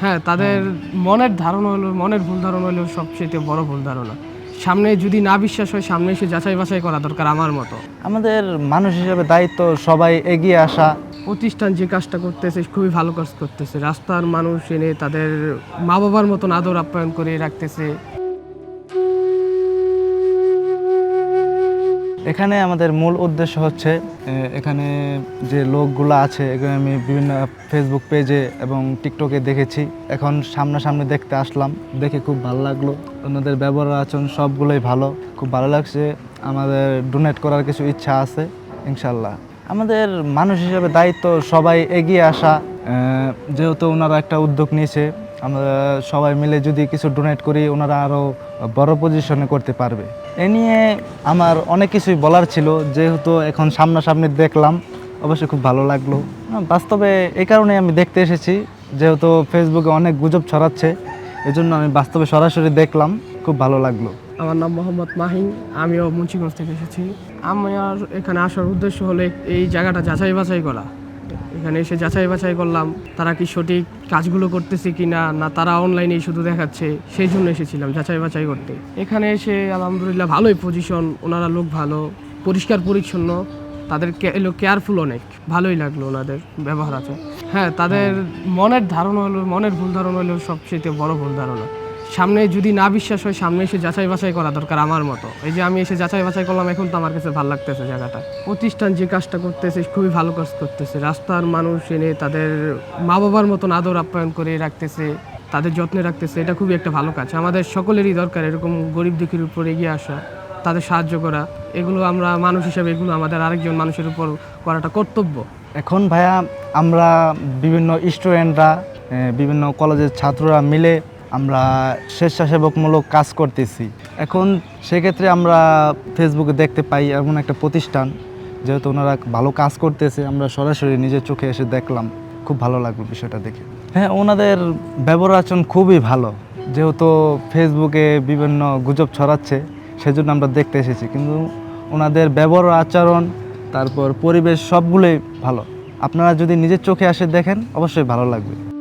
হ্যাঁ তাদের মনের ধারণা হলো মনের ভুল ধারণা হলো সবচেয়ে বড় ভুল ধারণা। সামনে যদি না বিশ্বাস হয় সামনে এসে যাচাই বাছাই করা দরকার আমার মতো। আমাদের মানুষ হিসেবে দায়িত্ব সবাই এগিয়ে আসা। প্রতিষ্ঠান যে কাজটা করতেছে খুবই ভালো কাজ করতেছে। রাস্তার মানুষ এনে তাদের মা বাবার মতন আদর আপ্যায়ন করে রাখতেছে। এখানে আমাদের মূল উদ্দেশ্য হচ্ছে এখানে যে লোকগুলো আছে এখানে আমি বিভিন্ন ফেসবুক পেজে এবং টিকটকে দেখেছি। এখন সামনাসামনি দেখতে আসলাম, দেখে খুব ভালো লাগল। ওনাদের ব্যবহার আচরণ সবগুলোই ভালো। খুব ভালো লাগছে, আমাদের ডোনেট করার কিছু ইচ্ছা আছে ইনশাল্লাহ আমাদের মানুষ হিসেবে দায়িত্ব সবাই এগিয়ে আসা যেহেতু ওনারা একটা উদ্যোগ নিয়েছে আমরা সবাই মিলে যদি কিছু ডোনেট করি, ওনারা আরও বড় পজিশনে করতে পারবে। এ নিয়ে আমার অনেক কিছুই বলার ছিল, যেহেতু এখন সামনাসামনি দেখলাম অবশ্যই খুব ভালো লাগল। বাস্তবে এই কারণে আমি দেখতে এসেছি, যেহেতু ফেসবুকে অনেক গুজব ছড়াচ্ছে, এজন্য আমি বাস্তবে সরাসরি দেখলাম, খুব ভালো লাগল। আমার নাম মোহাম্মদ মাহিন, আমিও মুন্সিগঞ্জ থেকে এসেছি। আমার এখানে আসার উদ্দেশ্য হলো এই জায়গাটা যাচাই বাছাই করা। এখানে এসে যাচাই বাছাই করলাম, তারা কি সঠিক কাজগুলো করতেছে কি না না তারা অনলাইনে শুধু দেখাচ্ছে, সেই জন্য এসেছিলাম যাচাই বাছাই করতে। এখানে এসে আলহামদুলিল্লাহ ভালোই পজিশন ওনারা লোক ভালো, পরিষ্কার পরিচ্ছন্ন, তাদের কেয়ারফুল অনেক, ভালোই লাগল ওনাদের ব্যবহার আছে। হ্যাঁ তাদের মনের ধারণা হলো, মনের ভুল ধারণা হলো সবচেয়ে বড় ভুল ধারণা। সামনে যদি না বিশ্বাস হয়, সামনে এসে যাচাই বাছাই করা দরকার আমার মতো। এই যে আমি এসে যাচাই বাছাই করলাম, এখন তো আমার কাছে ভালো লাগতেছে জায়গাটা। প্রতিষ্ঠান যে কাজটা করতেছে, খুবই ভালো কাজ করতেছে। রাস্তার মানুষ এনে তাদের মা বাবার মতন আদর আপ্যায়ন করে রাখতেছে, তাদের যত্নে রাখতেছে, এটা খুবই একটা ভালো কাজ। আমাদের সকলেরই দরকার এরকম গরিব দুঃখীর উপর এগিয়ে আসা, তাদের সাহায্য করা। এগুলো আমরা মানুষ হিসাবে, এগুলো আমাদের আরেকজন মানুষের উপর করাটা কর্তব্য। এখন ভাইয়া, আমরা বিভিন্ন স্টুডেন্টরা বিভিন্ন কলেজের ছাত্ররা মিলে আমরা স্বেচ্ছাসেবকমূলক কাজ করতেছি। এখন সেক্ষেত্রে আমরা ফেসবুকে দেখতে পাই এমন একটা প্রতিষ্ঠান, যেহেতু ওনারা ভালো কাজ করতেছে, আমরা সরাসরি নিজের চোখে এসে দেখলাম। খুব ভালো লাগল বিষয়টা দেখে। হ্যাঁ ওনাদের ব্যবহার আচরণ খুবই ভালো, যেহেতু ফেসবুকে বিভিন্ন গুজব ছড়াচ্ছে, সেজন্য আমরা দেখতে এসেছি। কিন্তু ওনাদের ব্যবহার আচরণ, তারপর পরিবেশ সবগুলোই ভালো। আপনারা যদি নিজের চোখে আসে দেখেন, অবশ্যই ভালো লাগবে।